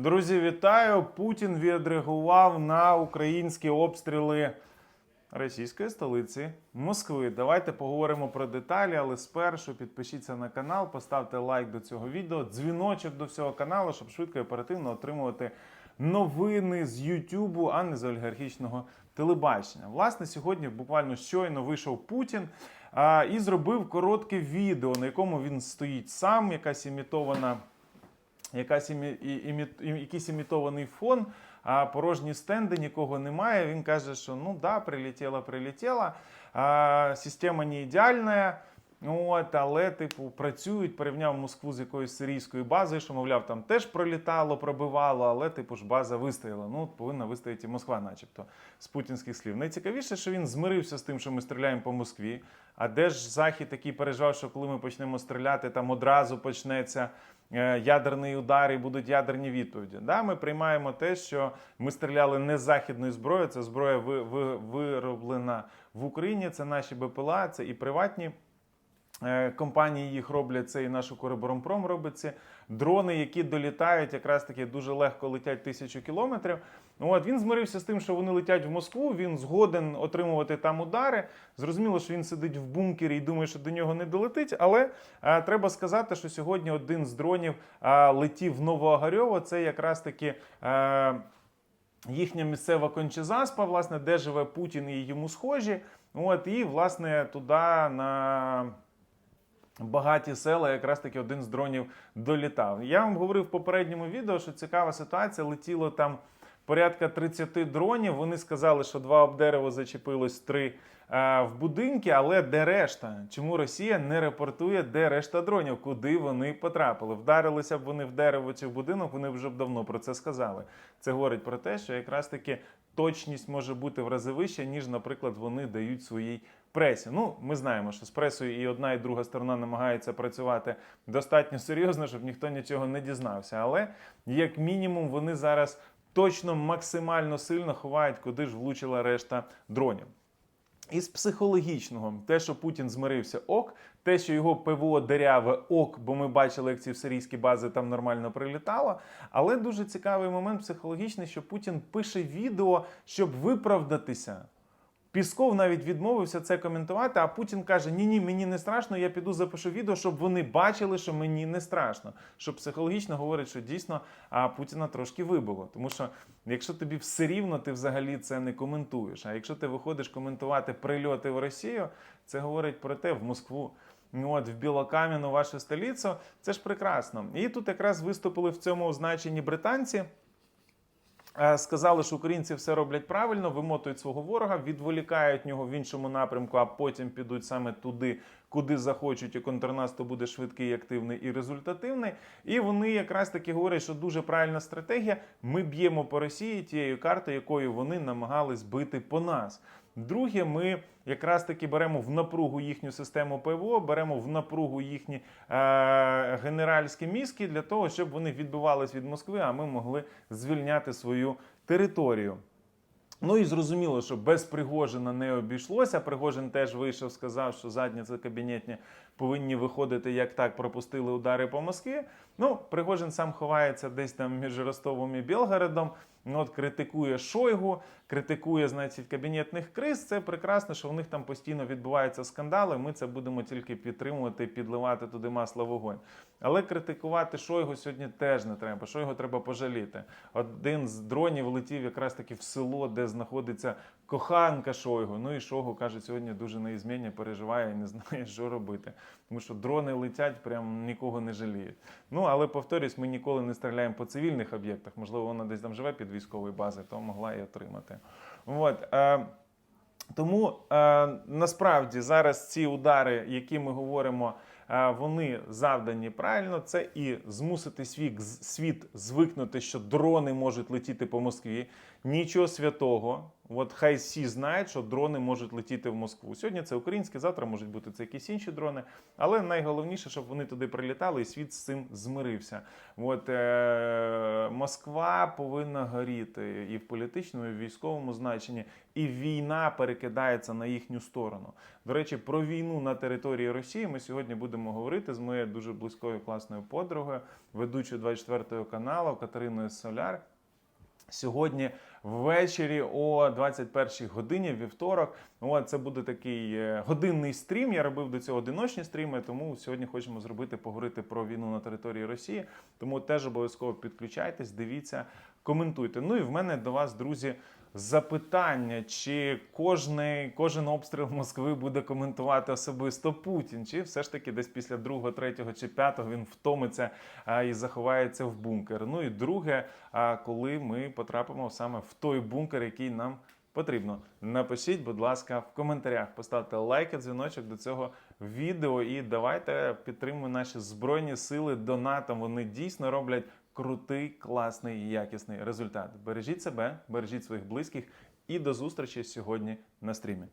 Друзі, вітаю! Путін відреагував на українські обстріли російської столиці Москви. Давайте поговоримо про деталі, але спершу підпишіться на канал, поставте лайк до цього відео, дзвіночок до всього каналу, щоб швидко і оперативно отримувати новини з Ютубу, а не з олігархічного телебачення. Власне, сьогодні буквально щойно вийшов Путін і зробив коротке відео, на якому він стоїть сам, якась імітована якась імі, імі, і- якийсь імітований фон, а порожні стенди, нікого немає. Він каже, що ну да, прилетіла, прилетіла. А, система не ідеальна. От, але, типу, працюють, порівняв Москву з якоюсь сирійською базою, що, мовляв, там теж пролітало, пробивало, але, типу ж, база вистояла. Ну, повинна вистояти Москва, начебто, з путінських слів. Найцікавіше, що він змирився з тим, що ми стріляємо по Москві. А де ж Захід такий переживав, що коли ми почнемо стріляти, там одразу почнеться е, ядерний удар і будуть ядерні відповіді. Да, ми приймаємо те, що ми стріляли не з західної зброї, це зброя ви- вироблена в Україні. Це наші БПЛА, це і приватні. Е, Компанії їх роблять це, і наш Укроборонпром робить це. Дрони, які долітають, якраз таки дуже легко летять тисячу кілометрів. Ну, От він змирився з тим, що вони летять в Москву. Він згоден отримувати там удари. Зрозуміло, що він сидить в бункері і думає, що до нього не долетить. Але е, треба сказати, що сьогодні один з дронів е, летів в Новоогарьово. Це якраз таки. Е, їхня місцева кончезаспа, власне, де живе Путін і йому схожі. От, і, власне, туди на багаті села якраз таки один з дронів долітав. Я вам говорив в попередньому відео, що цікава ситуація. Летіло там порядка 30 дронів. Вони сказали, що два об дерево зачепилось, три е, в будинки, але де решта? Чому Росія не репортує, де решта дронів, куди вони потрапили? Вдарилися б вони в дерево чи в будинок, вони вже б давно про це сказали. Це говорить про те, що якраз таки точність може бути в рази вища, ніж, наприклад, вони дають своїй пресі. Ну, ми знаємо, що з пресою і одна, і друга сторона намагається працювати достатньо серйозно, щоб ніхто нічого не дізнався. Але як мінімум вони зараз точно максимально сильно ховають, куди ж влучила решта дронів. Із психологічного, те, що Путін змирився ок, те, що його ПВО деряве ок, бо ми бачили, як ці сирійські бази там нормально прилітало. Але дуже цікавий момент психологічний, що Путін пише відео, щоб виправдатися. Пісков навіть відмовився це коментувати, а Путін каже: Ні, ні, мені не страшно, я піду запишу відео, щоб вони бачили, що мені не страшно. Що психологічно говорить, що дійсно а Путіна трошки вибило. Тому що якщо тобі все рівно, ти взагалі це не коментуєш. А якщо ти виходиш коментувати прильоти в Росію, це говорить про те в Москву. От в Білокам'яну, вашу столицю, це ж прекрасно. І тут якраз виступили в цьому значенні британці. Е, Сказали, що українці все роблять правильно, вимотують свого ворога, відволікають нього в іншому напрямку, а потім підуть саме туди, куди захочуть, і контрнаступ буде швидкий, активний і результативний. І вони якраз таки говорять, що дуже правильна стратегія. Ми б'ємо по Росії тією картою, якою вони намагались бити по нас. Друге, ми якраз таки беремо в напругу їхню систему ПВО, беремо в напругу їхні е, генеральські мізки для того, щоб вони відбивались від Москви, а ми могли звільняти свою територію. Ну і зрозуміло, що без Пригожина не обійшлося. Пригожин теж вийшов, сказав, що задня це кабінетні повинні виходити, як так пропустили удари по Москві. Ну, Пригожин сам ховається десь там між Ростовом і Білгородом. Ну, от критикує Шойгу, критикує, значить, кабінетних криз. Це прекрасно, що в них там постійно відбуваються скандали. Ми це будемо тільки підтримувати, підливати туди масло вогонь. Але критикувати Шойгу сьогодні теж не треба. Шойгу треба пожаліти. Один з дронів летів якраз таки в село, де знаходиться коханка Шойгу. Ну і Шойгу каже, сьогодні дуже на ізміння переживає і не знає, що робити. Тому що дрони летять, прям нікого не жаліють. Ну але повторюсь, ми ніколи не стріляємо по цивільних об'єктах. Можливо, вона десь там живе під військовою базою, то могла і отримати. От. Е, тому е, насправді зараз ці удари, які ми говоримо, вони завдані правильно. Це і змусити світ, світ звикнути, що дрони можуть летіти по Москві. Нічого святого. От хай всі знають, що дрони можуть летіти в Москву. Сьогодні це українські, завтра можуть бути це якісь інші дрони. Але найголовніше, щоб вони туди прилітали, і світ з цим змирився. От е- Москва повинна горіти і в політичному, і в військовому значенні, і війна перекидається на їхню сторону. До речі, про війну на території Росії ми сьогодні будемо говорити з моєю дуже близькою класною подругою, ведучою 24 каналу Катериною Соляр. Сьогодні ввечері о 21-й годині, вівторок. От, це буде такий е, годинний стрім. Я робив до цього одиночні стріми, тому сьогодні хочемо зробити поговорити про війну на території Росії. Тому теж обов'язково підключайтесь, дивіться, коментуйте. Ну і в мене до вас, друзі, запитання: чи кожний, кожен обстріл Москви буде коментувати особисто Путін, чи все ж таки десь після другого, третього чи п'ятого він втомиться і заховається в бункер. Ну і друге, а, коли ми потрапимо саме в той бункер, який нам потрібно. Напишіть, будь ласка, в коментарях, поставте лайк і дзвіночок до цього відео і давайте підтримуємо наші збройні сили донатом. Вони дійсно роблять крутий, класний і якісний результат. Бережіть себе, бережіть своїх близьких і до зустрічі сьогодні на стрімі.